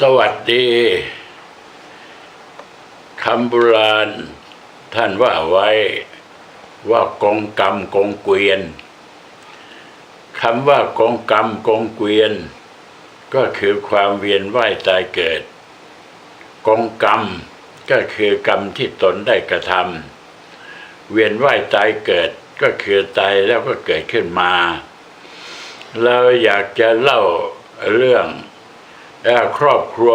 สวัสดีคำโบราณท่านว่าไว้ว่ากองกรรมกองเกวียนคำว่ากองกรรมกองเกวียน ก็คือความเวียนว่ายตายเกิด กองกรรมก็คือกรรมที่ตนได้กระทำเวียนว่ายตายเกิดก็คือตายแล้วก็เกิดขึ้นมา เราอยากจะเล่าเรื่อง ครอบครัว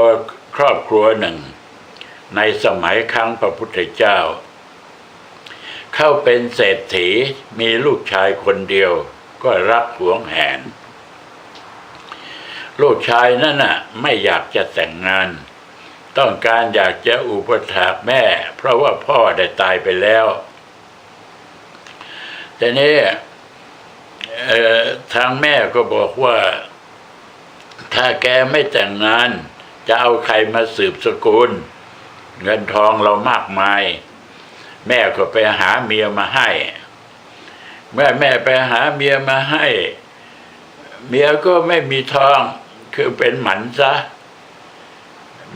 ครอบครัวหนึ่ง ในสมัยครั้งพระพุทธเจ้า เข้าเป็นเศรษฐีมีลูกชายคนเดียวก็รักหวงแหน ลูกชายนั่นน่ะไม่อยากจะแต่งงาน ต้องการอยากจะอุปถัมภ์แม่ เพราะว่าพ่อได้ตายไปแล้วแต่นี้ทางแม่ก็บอกว่า ถ้าแกไม่แต่งงาน จะเอาใครมาสืบสกุล เงินทองเรามากมาย แม่ก็ไปหาเมียมาให้ เมื่อแม่ไปหาเมียมาให้ เมียก็ไม่มีทองคือเป็นหมันซะ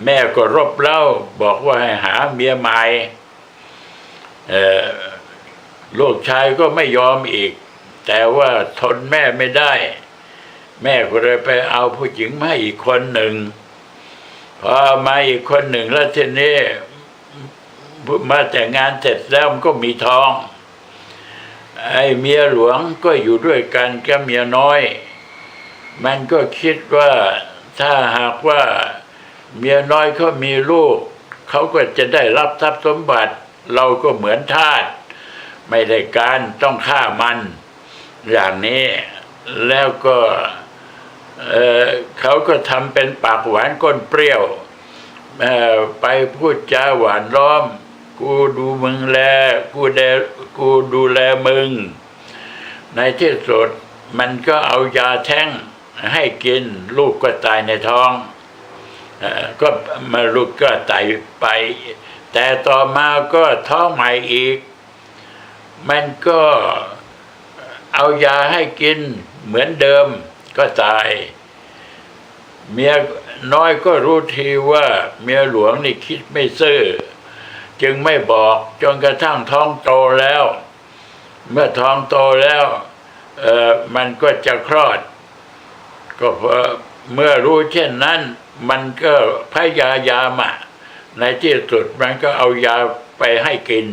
แม่ก็รบเล่าบอกว่าให้หาเมียใหม่ลูกชายก็ไม่ยอมอีก แต่ว่าทนแม่ไม่ได้ แม่ก็เลยไปเอาผู้หญิงมาอีกคนหนึ่งพอมาอีกคนหนึ่งแล้วทีนี้มาแต่งงานเสร็จแล้วมันก็มีทอง ไอ้เมียหลวงก็อยู่ด้วยกันกับเมียน้อย มันก็คิดว่าถ้าหากว่าเมียน้อยเขามีลูก เขาก็จะได้รับทรัพย์สมบัติ เราก็เหมือนทาสไม่ได้การต้องฆ่ามัน อย่างนี้แล้วก็ เขาก็ทำเป็นปากหวานก้นเปรี้ยวไปพูดจาหวานล้อม กูดูมึงแล กูแดกูดูแลมึง ในที่สุดมันก็เอายาแท้งให้กินลูกก็ตายในท้องอก็มาลูกก็ตายไป แต่ต่อมาก็ท้องใหม่อีก มันก็เอายาให้กินเหมือนเดิม ก็ตาย เมียน้อยก็รู้ทีว่า เมียหลวงนี่คิดไม่ซื่อ จึงไม่บอกจนกระทั่งท้องโตแล้ว เมื่อท้องโตแล้วเออมันก็จะคลอด ก็เพราะเมื่อรู้เช่นนั้น มันก็พยายามะในที่สุดมันก็เอายาไปให้กิน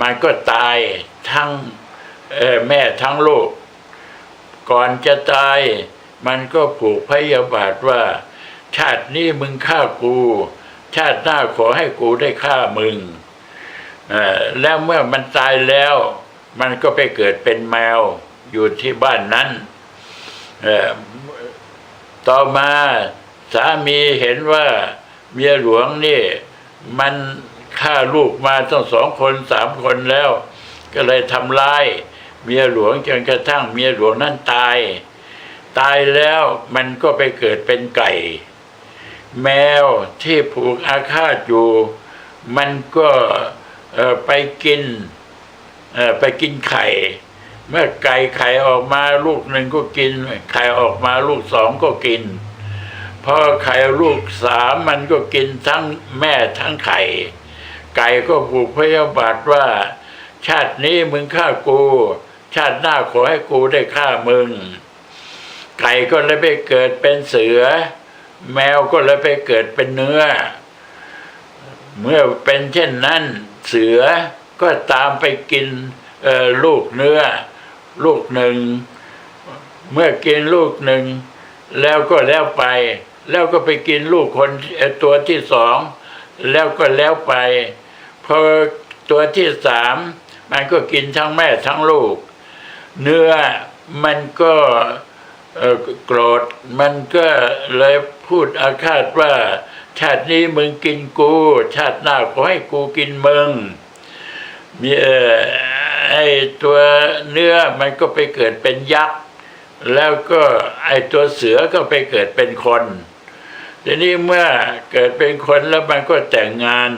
มันก็ตายทั้งแม่ทั้งลูก ก่อนจะตาย มันก็ผูกพยาบาทว่า ชาตินี้มึงฆ่ากู ชาติหน้าขอให้กูได้ฆ่ามึงแล้วเมื่อมันตายแล้ว มันก็ไปเกิดเป็นแมวอยู่ที่บ้านนั้นต่อมาสามีเห็นว่าเมียหลวงนี่ มันฆ่าลูกมาตั้งสองคนสามคนแล้ว ก็เลยทำร้าย เมียหลวงจนกระทั่งเมียหลวงนั้นตาย ตายแล้วมันก็ไปเกิดเป็นไก่ แมวที่ผูกอาฆาตอยู่ มันก็ไปกินไปกินไข่ เมื่อไก่ไข่ออกมาลูกหนึ่งก็กิน ไข่ออกมาลูกสองก็กินพอไข่ลูกสามมันก็กินทั้งแม่ทั้งไข่ ไก่ก็ผูกพยาบาทว่า ชาตินี้มึงฆ่ากู ชาติหน้าขอให้กูได้ฆ่ามึง ไก่ก็เลยไปเกิดเป็นเสือ แมวก็เลยไปเกิดเป็นเนื้อ เมื่อเป็นเช่นนั้น เสือก็ตามไปกินลูกเนื้อ ลูกหนึ่ง เมื่อกินลูกหนึ่ง แล้วก็แล้วไป แล้วก็ไปกินลูกคนตัวที่สอง แล้วก็แล้วไปพอตัวที่สามมันก็กินทั้งแม่ทั้งลูก เนื้อมันก็โกรธมันก็เลยพูดอาฆาตว่า ชาตินี้มึงกินกู ชาติหน้าขอให้กูกินมึงมีเอ่อไอตัวเนื้อมันก็ไปเกิดเป็นยักษ์แล้วก็ไอตัวเสือก็ไปเกิดเป็นคนทีนี้เมื่อเกิดเป็นคนแล้วมันก็แต่งงาน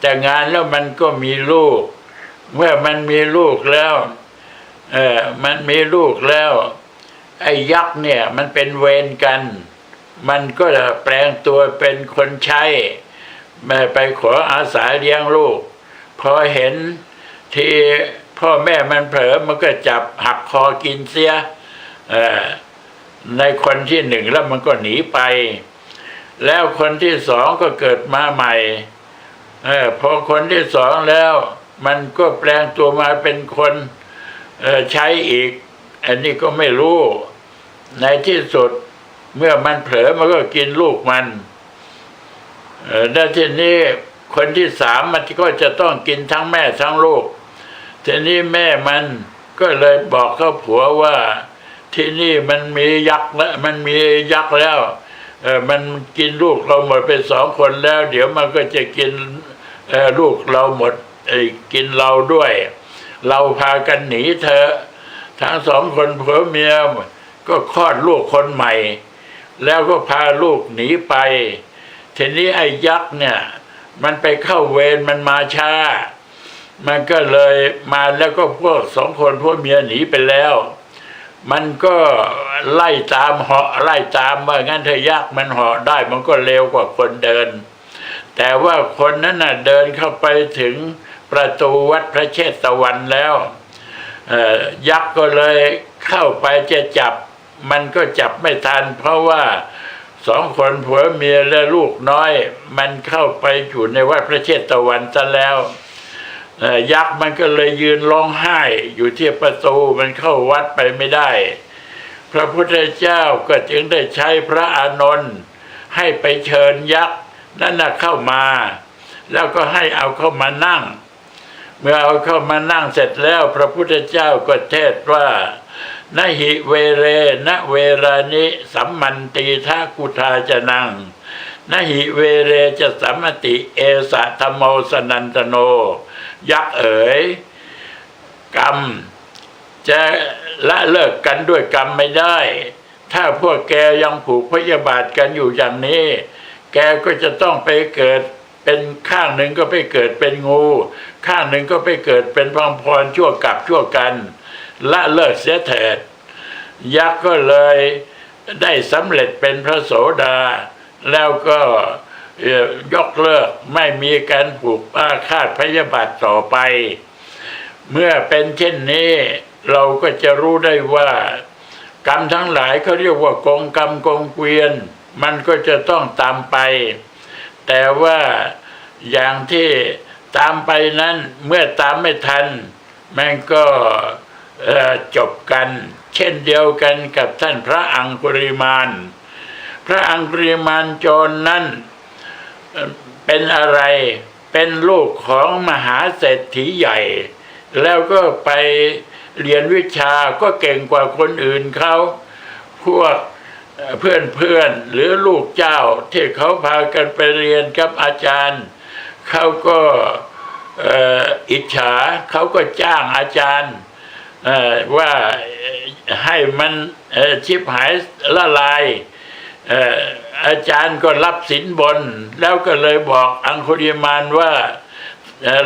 แต่งงานแล้วมันก็มีลูก เมื่อมันมีลูกแล้ว เออมันมีลูกแล้ว ไอ้ยักษ์เนี่ย มันเป็นเวรกัน มันก็จะแปลงตัวเป็นคนใช้แม่ไปขออาสาเลี้ยงลูก พอเห็นที่พ่อแม่มันเผลอมันก็จับหักคอกินเสียเออในคนที่หนึ่งแล้วมันก็หนีไป แล้วคนที่สองก็เกิดมาใหม่เออพอคนที่สองแล้ว มันก็แปลงตัวมาเป็นคน ใช้อีก อันนี้ก็ไม่รู้ ในที่สุดเมื่อมันเผลอมันก็กินลูกมันเออแล้วทีนี้คนที่สามมันก็จะต้องกินทั้งแม่ทั้งลูก ทีนี้แม่มันก็เลยบอกเขาผัวว่า ที่นี่มันมียักษ์แล้วมันมียักษ์แล้วเออมันกินลูกเราหมดไปสองคนแล้ว เดี๋ยวมันก็จะกินลูกเราหมดกินเราด้วย เราพากันหนีเธอ ทั้งสองคนผัวเมียก็คลอดลูกคนใหม่ แล้วก็พาลูกหนีไป ทีนี้ไอ้ยักษ์เนี่ย มันไปเข้าเวรมันมาช้า มันก็เลยมาแล้วก็พวกสองคนพวกเมียหนีไปแล้ว มันก็ไล่ตามเหาะไล่ตามว่างั้นเธอยักษ์มันเหาะได้มันก็เร็วกว่าคนเดิน แต่ว่าคนนั้นน่ะเดินเข้าไปถึง ประตูวัดพระเชตวันแล้วยักษ์ก็เลยเข้าไปจะจับ มันก็จับไม่ทัน เพราะว่าสองคนผัวเมียและลูกน้อย มันเข้าไปอยู่ในวัดพระเชตวันซะแล้วยักษ์มันก็เลยยืนร้องไห้ อยู่ที่ประตูมันเข้าวัดไปไม่ได้ พระพุทธเจ้าก็จึงได้ใช้พระอานนท์ให้ไปเชิญยักษ์นั่นเข้ามา แล้วก็ให้เอาเข้ามานั่ง เมื่อเอาเข้ามานั่งเสร็จแล้วพระพุทธเจ้าก็เทศว่านหิเวเรนะเวรานิสัมมันตีทากุทาจะนังนหิเวเรจะสัมมติเอสะธรรมโมสนันตโน ยักเอ๋ยกรรม จะละเลิกกันด้วยกรรมไม่ได้ ถ้าพวกแกยังผูกพยาบาทกันอยู่อย่างนี้ แกก็จะต้องไปเกิด เป็นข้างหนึ่งก็ไปเกิดเป็นงู ข้างหนึ่งก็ไปเกิดเป็นพังพรชั่วกับชั่วกันละเลิกเสียเถิด ยักษ์ก็เลยได้สำเร็จเป็นพระโสดา แล้วก็ยกเลิกไม่มีการผูกอาฆาตพยาบาทต่อไป เมื่อเป็นเช่นนี้เราก็จะรู้ได้ว่า กรรมทั้งหลายเขาเรียกว่ากองกรรมกองเกวียน มันก็จะต้องตามไป แต่ว่าอย่างที่ตามไปนั้นเมื่อตามไม่ทัน มันก็จบกัน เช่นเดียวกันกับท่านพระอังคุริมาน พระอังคุริมานโจรนนั้นเอ่อเป็นอะไรเป็นลูกของมหาเศรษฐีใหญ่ แล้วก็ไปเรียนวิชาก็เก่งกว่าคนอื่นเขา พวก เพื่อนเพื่อนหรือลูกเจ้าที่เขาพากันไปเรียนกับอาจารย์ เขาก็อิจฉาเขาก็จ้างอาจารย์ว่าให้มันชิบหายละลายอาจารย์ก็รับสินบน แล้วก็เลยบอกอังคุริมานว่า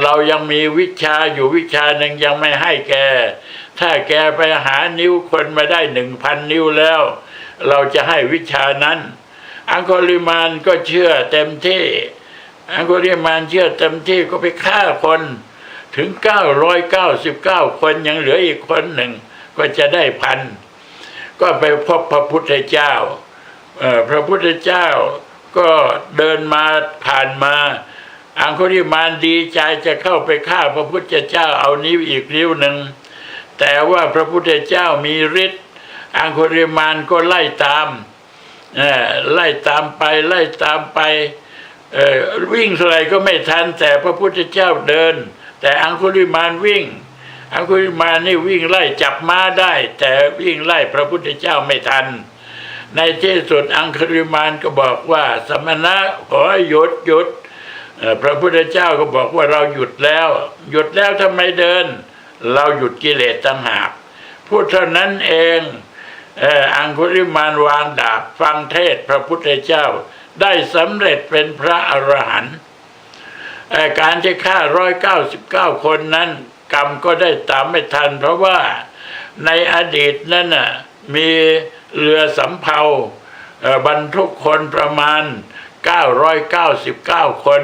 เรายังมีวิชาอยู่วิชาหนึ่งยังไม่ให้แก ถ้าแกไปหานิ้วคนมาได้หนึ่งพันนิ้วแล้ว เราจะให้วิชานั้น อังคุริมานก็เชื่อเต็มที่ อังคุริมานเชื่อเต็มที่ก็ไปฆ่าคนถึง 999 คนยังเหลืออีกคนหนึ่ง ก็จะได้พัน ก็ไปพบพระพุทธเจ้า พระพุทธเจ้าก็เดินมาผ่านมา อังคุริมานดีใจจะเข้าไปฆ่าพระพุทธเจ้าเอานิ้วอีกนิ้วหนึ่ง แต่ว่าพระพุทธเจ้ามีฤทธิ์ อังคุริมานก็ไล่ตามเอ่ไล่ตามไปไล่ตามไปวิ่งเท่าไรก็ไม่ทัน แต่พระพุทธเจ้าเดิน แต่อังคุลิมานวิ่ง อังคุลิมานนี่วิ่งไล่จับม้าได้ แต่วิ่งไล่พระพุทธเจ้าไม่ทัน ในที่สุดอังคุลิมานก็บอกว่า สมณะขอหยุดหยุดพระพุทธเจ้าก็บอกว่าเราหยุดแล้ว หยุดแล้วทำไมเดิน เราหยุดกิเลสต่างหากพูดเท่านั้นเอง อังคุลิมานวางดาบฟังเทศพระพุทธเจ้า ได้สำเร็จเป็นพระอรหันต์เอ่การที่ฆ่าร้อยเก้าสิบเก้าคนนั้น กรรมก็ได้ตามไม่ทัน เพราะว่าในอดีตนั้นน่ะมีเรือสำเภาบรรทุกคนประมาณ 999 คน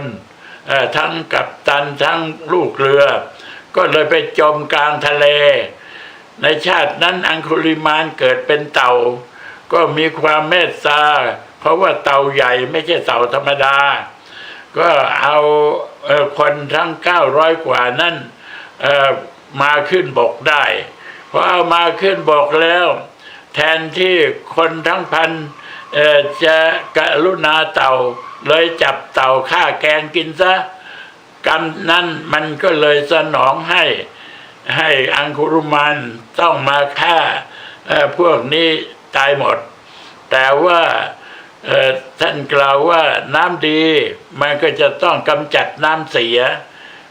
เอ่อทั้งกัปตันทั้งลูกเรือ ก็เลยไปจมกลางทะเล ในชาตินั้นอังคุลิมานเกิดเป็นเต่า ก็มีความเมตตาเพราะว่าเต่าใหญ่ไม่ใช่เต่าธรรมดา ก็เอาคนทั้ง900กว่านั้นมาขึ้นบกได้พอเอามาขึ้นบกแล้ว แทนที่คนทั้งพันจะกรุณาเต่า เลยจับเต่าฆ่าแกงกินซะกรรมนั้นมันก็เลยสนองให้ ให้อังคุรุมานต้องมาฆ่าพวกนี้ตายหมด แต่ว่าท่านกล่าวว่าน้ำดีมันก็จะต้องกำจัดน้ำเสีย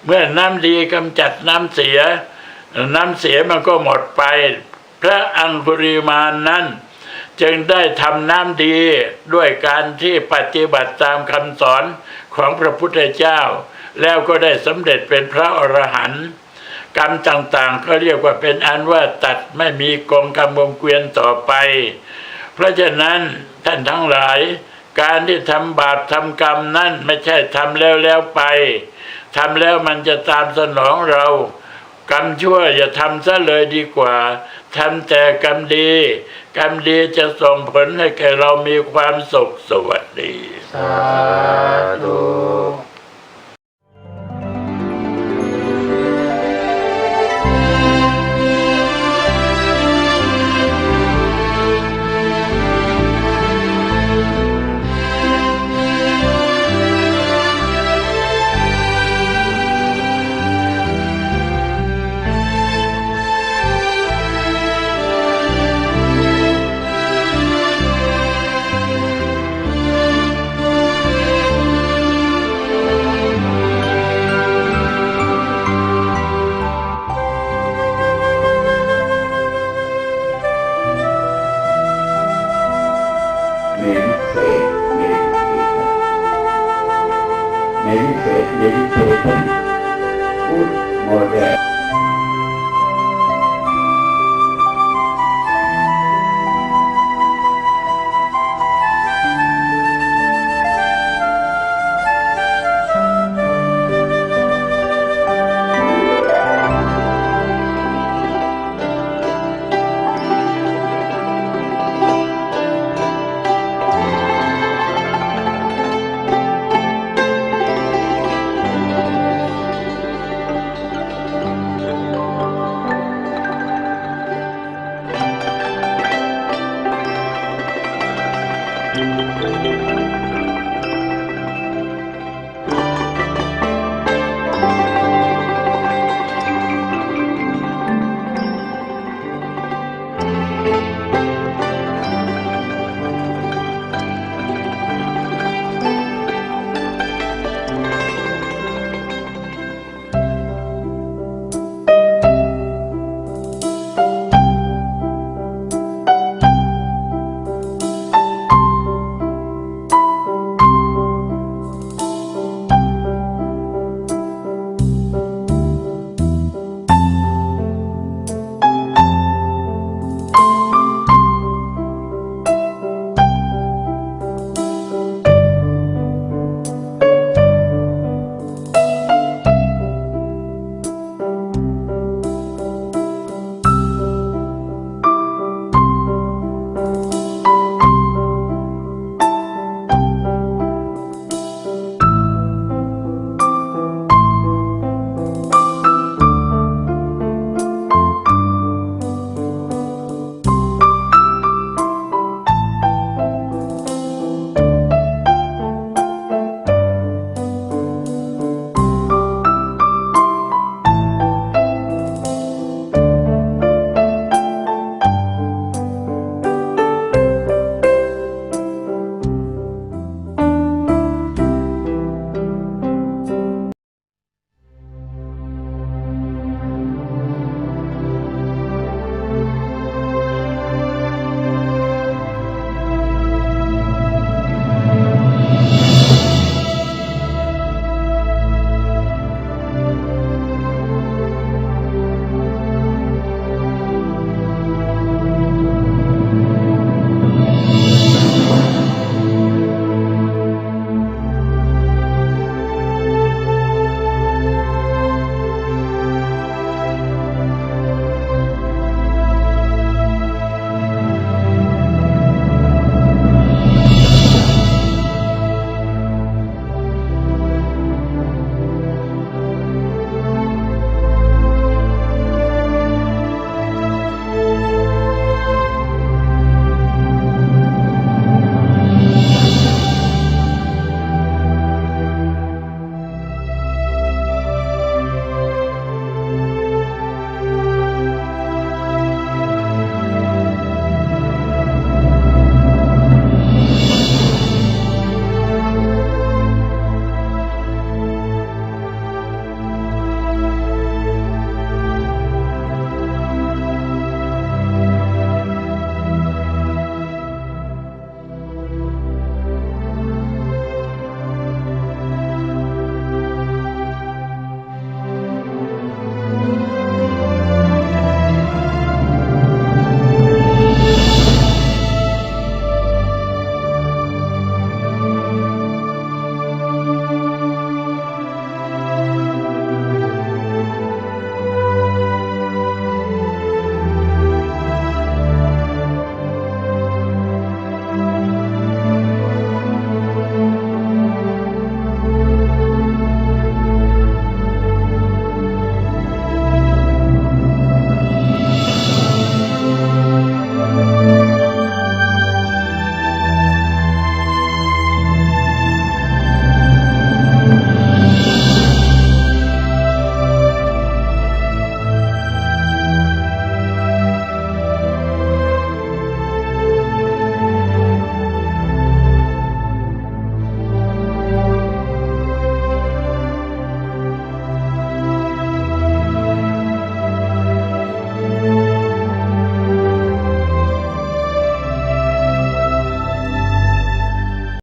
เมื่อน้ำดีกำจัดน้ำเสีย น้ำเสียมันก็หมดไป พระอังคุริมานนั้น จึงได้ทำน้ำดีด้วยการที่ปฏิบัติตามคำสอนของพระพุทธเจ้า แล้วก็ได้สำเร็จเป็นพระอรหันต์ กรรมต่างๆ ก็เรียกว่าเป็นอันว่าตัดไม่มีกองกรรมวงเกวียนต่อไป เพราะฉะนั้นท่านทั้งหลาย การที่ทำบาปทำกรรมนั่นไม่ใช่ทำแล้วแล้วไปทำแล้วมันจะตามสนองเรา กรรมชั่วอย่าทำซะเลยดีกว่าทำแต่กรรมดี กรรมดีจะส่งผลให้แก่เรามีความสุขสวัสดี สาธุ